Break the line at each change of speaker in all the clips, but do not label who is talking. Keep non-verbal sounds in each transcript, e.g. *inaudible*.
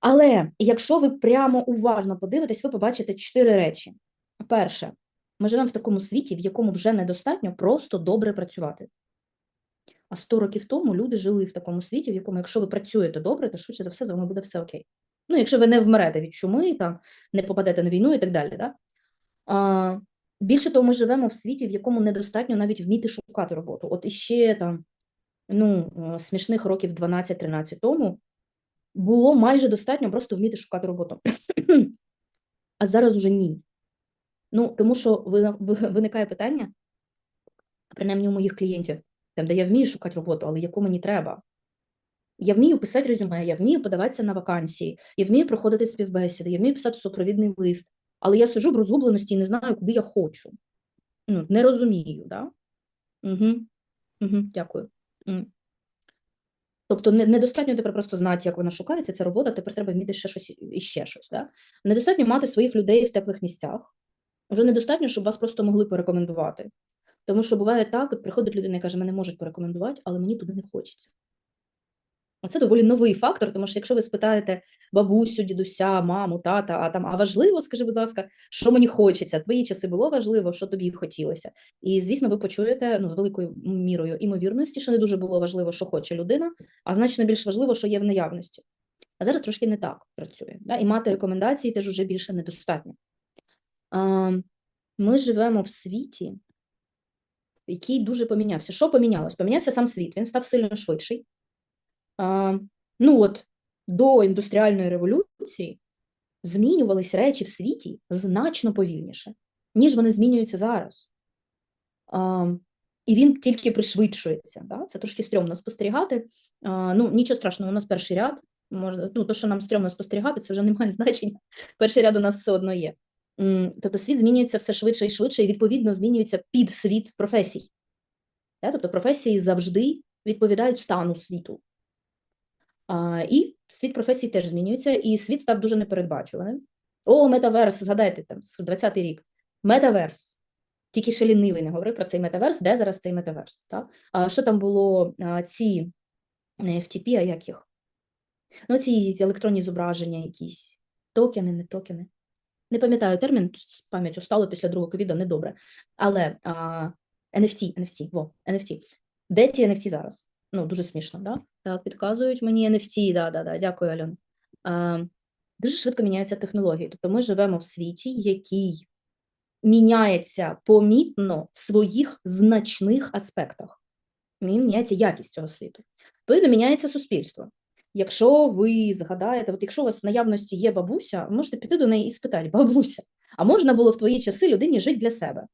Але якщо ви прямо уважно подивитесь, ви побачите чотири речі. Перше, ми живемо в такому світі, в якому вже недостатньо просто добре працювати. А 100 років тому люди жили в такому світі, в якому, якщо ви працюєте добре, то швидше за все з вами буде все окей. Ну, якщо ви не вмрете від чуми, там, не попадете на війну і так далі. Да? А, більше того, ми живемо в світі, в якому недостатньо навіть вміти шукати роботу. От іще там, ну, смішних років 12-13 тому було майже достатньо просто вміти шукати роботу. А зараз уже ні. Ну, тому що ви- ви- виникає питання, принаймні у моїх клієнтів, там, де я вмію шукати роботу, але яку мені треба. Я вмію писати резюме, я вмію подаватися на вакансії, я вмію проходити співбесіди, я вмію писати супровідний лист, але я сиджу в розгубленості і не знаю, куди я хочу. Ну, не розумію, да? Угу. Угу, дякую. Тобто недостатньо тепер просто знати, як вона шукається, ця робота, тепер треба вміти ще щось і ще щось. Да? Недостатньо мати своїх людей в теплих місцях. Вже недостатньо, щоб вас просто могли порекомендувати. Тому що буває так, от приходить людина і каже, мене можуть порекомендувати, але мені туди не хочеться. А це доволі новий фактор, тому що якщо ви спитаєте бабусю, дідуся, маму, тата, а там, а важливо, скажи, будь ласка, що мені хочеться? Твої часи було важливо, що тобі хотілося. І, звісно, ви почуєте ну, з великою мірою імовірності, що не дуже було важливо, що хоче людина, а значно більш важливо, що є в наявності. А зараз трошки не так працює. Да? І мати рекомендації теж уже більше недостатньо. А, ми живемо в світі, який дуже помінявся. Що помінялось? Помінявся сам світ, він став сильно швидший. Ну от до індустріальної революції змінювались речі в світі значно повільніше, ніж вони змінюються зараз. І він тільки пришвидшується. Да? Це трошки стрьомно спостерігати. Ну, нічого страшного, у нас перший ряд. Може, ну, то, що нам стрьомно спостерігати, це вже не має *laughs* значення. Перший ряд у нас все одно є. Тобто світ змінюється все швидше і швидше, і відповідно змінюється під світ професій. Тобто професії завжди відповідають стану світу. І світ професій теж змінюється, і світ став дуже непередбачуваним. О, метаверс, згадайте там, 20-й рік. Метаверс. Тільки ще лінивий не говорив про цей метаверс, де зараз цей метаверс. Так? А що там було ці не FTP, а як їх? Ну, ці електронні зображення якісь, токени, не токени. Не пам'ятаю термін, з пам'яттю стало після другого ковіда, недобре. Але а, NFT, NFT, во, NFT. Де ці NFT зараз? Ну, дуже смішно, да? Так, підказують мені NFT, да, да, да, дякую, Альон. А, дуже швидко міняються технології. Тобто ми живемо в світі, який міняється помітно в своїх значних аспектах. Міняється якість цього світу. Відповідно, міняється суспільство. Якщо ви згадаєте, от якщо у вас в наявності є бабуся, можете піти до неї і спитати: *laughs* бабуся, а можна було в твої часи людині жити для себе?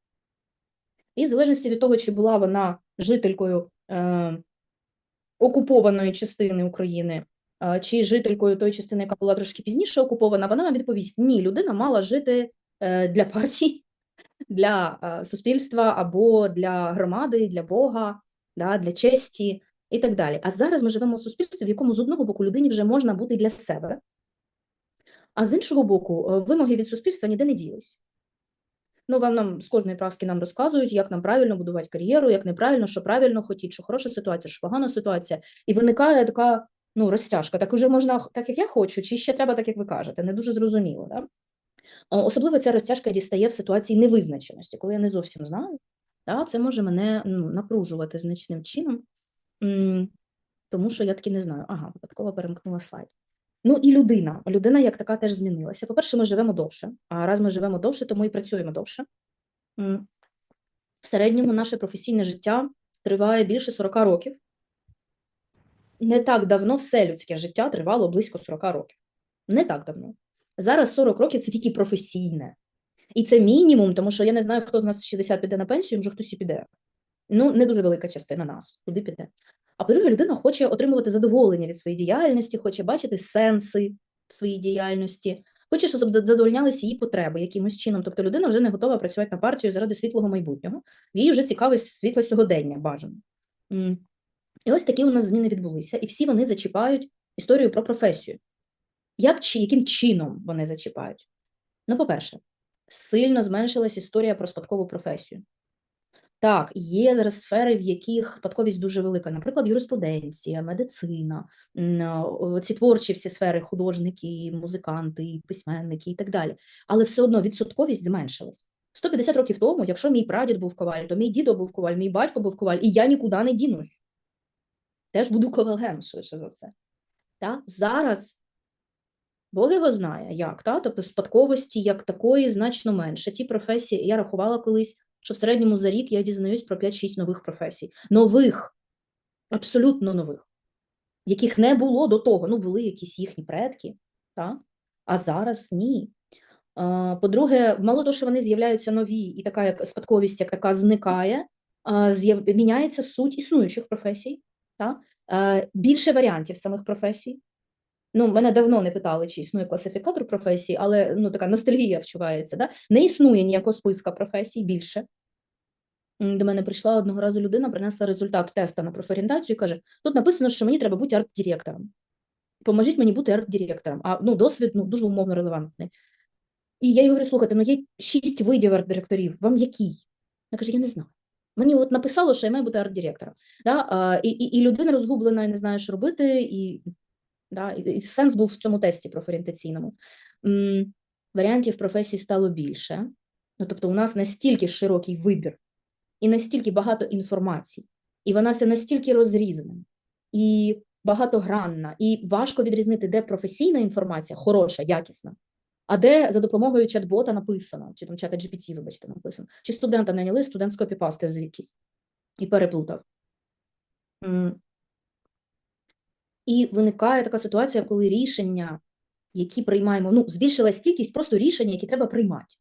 І в залежності від того, чи була вона жителькою е, окупованої частини України, чи жителькою тої частини, яка була трошки пізніше окупована, вона вам відповість: ні, людина мала жити е, для партії, *laughs* для е, суспільства або для громади, для Бога, для честі і так далі. А зараз ми живемо в суспільстві, в якому з одного боку людині вже можна бути для себе, а з іншого боку, е, вимоги від суспільства ніде не ділись. Ну, вам нам з кожної праски нам розказують, як нам правильно будувати кар'єру, як неправильно, що правильно хотіть, що хороша ситуація, що погана ситуація. І виникає така ну, розтяжка. Так уже можна так, як я хочу, чи ще треба так, як ви кажете. Не дуже зрозуміло. Да? Особливо ця розтяжка дістає в ситуації невизначеності, коли я не зовсім знаю. Да? Це може мене ну, напружувати значним чином, тому що я таки не знаю. Ага, випадково перемкнула слайд. Ну і людина. Людина як така теж змінилася. По-перше, ми живемо довше, а раз ми живемо довше, то ми і працюємо довше. В середньому наше професійне життя триває більше 40 років. Не так давно все людське життя тривало близько 40 років. Не так давно. Зараз 40 років це тільки професійне. І це мінімум, тому що я не знаю, хто з нас в 60 піде на пенсію, може хтось і піде. Ну, не дуже велика частина нас, куди піде. А по-друге, людина хоче отримувати задоволення від своєї діяльності, хоче бачити сенси в своїй діяльності, хоче, щоб задовольнялися її потреби якимось чином. Тобто людина вже не готова працювати на партію заради світлого майбутнього. Їй вже цікаве світле сьогодення бажано. І ось такі у нас зміни відбулися, і всі вони зачіпають історію про професію. Як чи яким чином вони зачіпають? Ну, по-перше, сильно зменшилась історія про спадкову професію. Так, є зараз сфери, в яких спадковість дуже велика, наприклад, юриспруденція, медицина, ці творчі всі сфери, художники, музиканти, письменники і так далі. Але все одно відсотковість зменшилась. 150 років тому, якщо мій прадід був коваль, то мій дідо був коваль, мій батько був коваль, і я нікуди не дінусь. Теж буду ковалем, швидше за все. Та? Зараз Бог його знає, як, та? Тобто спадковості як такої значно менше. Ті професії, я рахувала колись, що в середньому за рік я дізнаюсь про 5-6 нових професій. Нових, абсолютно нових, яких не було до того. Ну, були якісь їхні предки, та? а зараз ні. По-друге, мало того, що вони з'являються нові, і така як спадковість, як така зникає, міняється суть існуючих професій, та? Більше варіантів самих професій. Ну, мене давно не питали, чи існує класифікатор професій, але ну, така ностальгія вчувається. Да? Не існує ніякого списка професій більше. М, До мене прийшла одного разу людина, принесла результат теста на профорієнтацію і каже: тут написано, що мені треба бути арт-директором. Поможіть мені бути арт-директором. А ну, досвід ну, дуже умовно релевантний. І я їй говорю: слухайте, ну є шість видів арт-директорів. Вам який? Вона каже: Я не знаю. Мені от написало, що я маю бути арт-директором. Да? А, і, і, і людина розгублена і не знає, що робити, і Да? І, і сенс був в цьому тесті профорієнтаційному. М, Варіантів професій стало більше. Ну, тобто, у нас настільки широкий вибір і настільки багато інформації, і вона вся настільки розрізана, і багатогранна, і важко відрізнити, де професійна інформація, хороша, якісна, а де за допомогою чат-бота написано, чи там чата GPT, вибачте, написано, чи студента наняли, студент скопіпастив звідкись і переплутав. І виникає така ситуація, коли рішення, які приймаємо, ну, збільшилась кількість просто рішень, які треба приймати.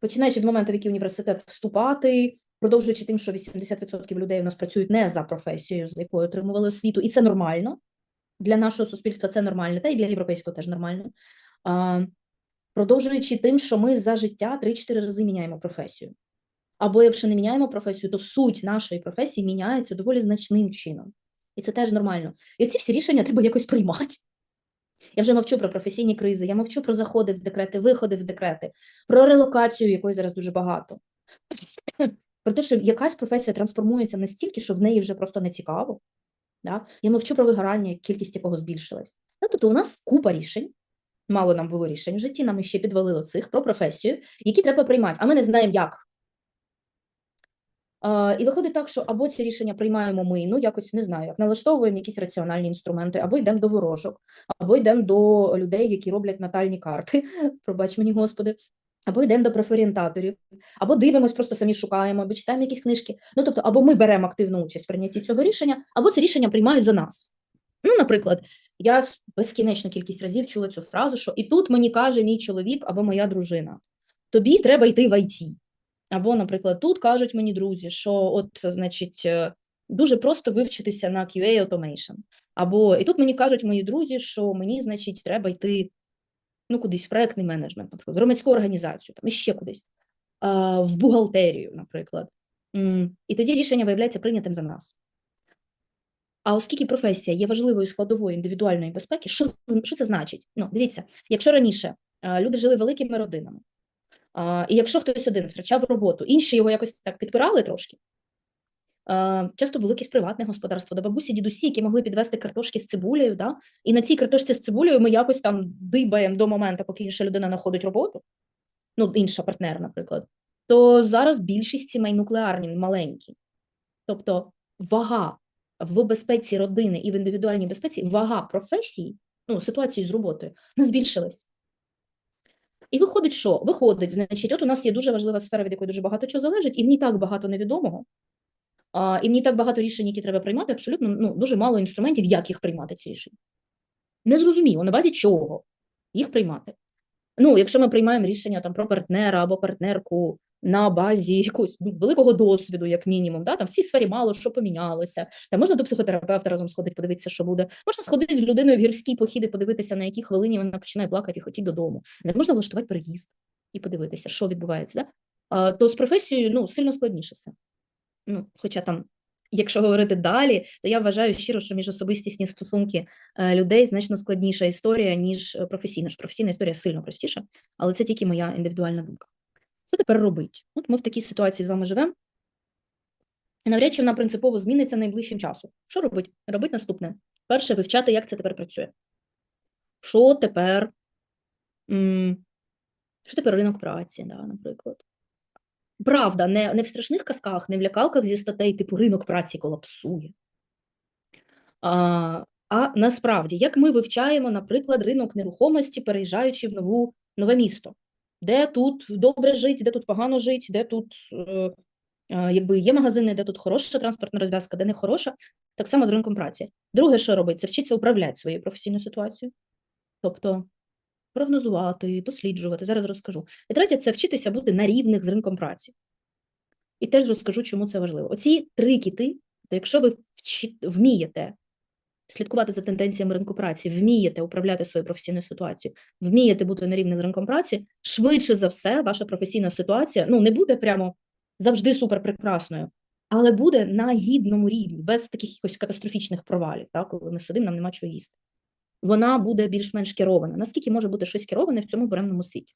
Починаючи від моменту, в який університет вступати, продовжуючи тим, що 80% людей у нас працюють не за професією, з якою отримували освіту, і це нормально. Для нашого суспільства це нормально, та й для європейського теж нормально. А, Продовжуючи тим, що ми за життя 3-4 рази міняємо професію. Або якщо не міняємо професію, то суть нашої професії міняється доволі значним чином. І це теж нормально. І оці всі рішення треба якось приймати. Я вже мовчу про професійні кризи, я мовчу про заходи в декрети, виходи в декрети, про релокацію, якої зараз дуже багато. *clears throat* Про те, що якась професія трансформується настільки, що в неї вже просто не цікаво. Да? Я мовчу про вигорання, кількість якого збільшилась. Ну, тобто у нас купа рішень, мало нам було рішень в житті, нам ще підвалило цих про професію, які треба приймати, а ми не знаємо, як. А, І виходить так, що або ці рішення приймаємо ми, ну якось не знаю, як налаштовуємо якісь раціональні інструменти, або йдемо до ворожок, або йдемо до людей, які роблять натальні карти, *laughs* пробач мені, господи, або йдемо до профорієнтаторів, або дивимось, просто самі шукаємо, або читаємо якісь книжки. Ну тобто, або ми беремо активну участь в прийнятті цього рішення, або це рішення приймають за нас. Ну, наприклад, я безкінечну кількість разів чула цю фразу, що і тут мені каже мій чоловік або моя дружина: тобі треба йти в ІТ. Або, наприклад, тут кажуть мені друзі, що от, значить, е, дуже просто вивчитися на QA Automation. Або і тут мені кажуть мої друзі, що мені, значить, треба йти ну, кудись в проектний менеджмент, наприклад, в громадську організацію, там іще кудись, в бухгалтерію, наприклад. І тоді рішення виявляється прийнятим за нас. А оскільки професія є важливою складовою індивідуальної безпеки, що, що це значить? Ну, дивіться, якщо раніше люди жили великими родинами, і якщо хтось один втрачав роботу, інші його якось так підпирали трошки. Часто було якесь приватне господарство, до бабусі, дідусі, які могли підвести картошки з цибулею, да? і на цій картошці з цибулею ми якось там дибаємо до моменту, поки інша людина знаходить роботу, ну, інша партнер, наприклад, то зараз більшість сімей нуклеарні, маленькі. Тобто вага в безпеці родини і в індивідуальній безпеці, вага професії, ну, ситуації з роботою, не збільшилась. І виходить, що? Виходить, значить, от у нас є дуже важлива сфера, від якої дуже багато чого залежить, і в ній так багато невідомого, а, і в ній так багато рішень, які треба приймати, абсолютно ну, дуже мало інструментів, як їх приймати ці рішення. Незрозуміло, на базі чого їх приймати. Ну, якщо ми приймаємо рішення там про партнера або партнерку на базі якогось ну, великого досвіду, як мінімум, да, там в цій сфері мало що помінялося. Там можна до психотерапевта разом сходити, подивитися, що буде. Можна сходити з людиною в гірський похід і подивитися, на якій хвилині вона починає плакати і хотіти додому. Не можна влаштувати переїзд і подивитися, що відбувається. Да? А, то з професією ну, сильно складніше все. Ну, хоча там, якщо говорити далі, то я вважаю щиро, що міжособистісні стосунки е, людей значно складніша історія, ніж е, професійна. Професійна історія сильно простіша, але це тільки моя індивідуальна думка. Що тепер робить? От ми в такій ситуації з вами живемо. І навряд чи вона принципово зміниться найближчим часом. Що робить? Робить наступне. Перше, вивчати, як це тепер працює. Що тепер? Що тепер ринок праці, да, наприклад. Правда, не, не в страшних казках, не в лякалках зі статей, типу ринок праці колапсує. А, а насправді, як ми вивчаємо, наприклад, ринок нерухомості, переїжджаючи в нову, нове місто, де тут добре жить, де тут погано жить, де тут е, е, якби є магазини, де тут хороша транспортна розв'язка, де не хороша, так само з ринком праці. Друге, що робить, це вчиться управляти своєю професійною ситуацією. Тобто прогнозувати, досліджувати, зараз розкажу. І третє, це вчитися бути на рівних з ринком праці. І теж розкажу, чому це важливо. Оці три кіти, то якщо ви вмієте слідкувати за тенденціями ринку праці, вмієте управляти своєю професійною ситуацією, вмієте бути на рівні з ринком праці, швидше за все, ваша професійна ситуація ну, не буде прямо завжди суперпрекрасною, але буде на гідному рівні, без таких якихось катастрофічних провалів, так, коли ми сидимо, нам нема чого їсти. Вона буде більш-менш керована. Наскільки може бути щось кероване в цьому буремному світі?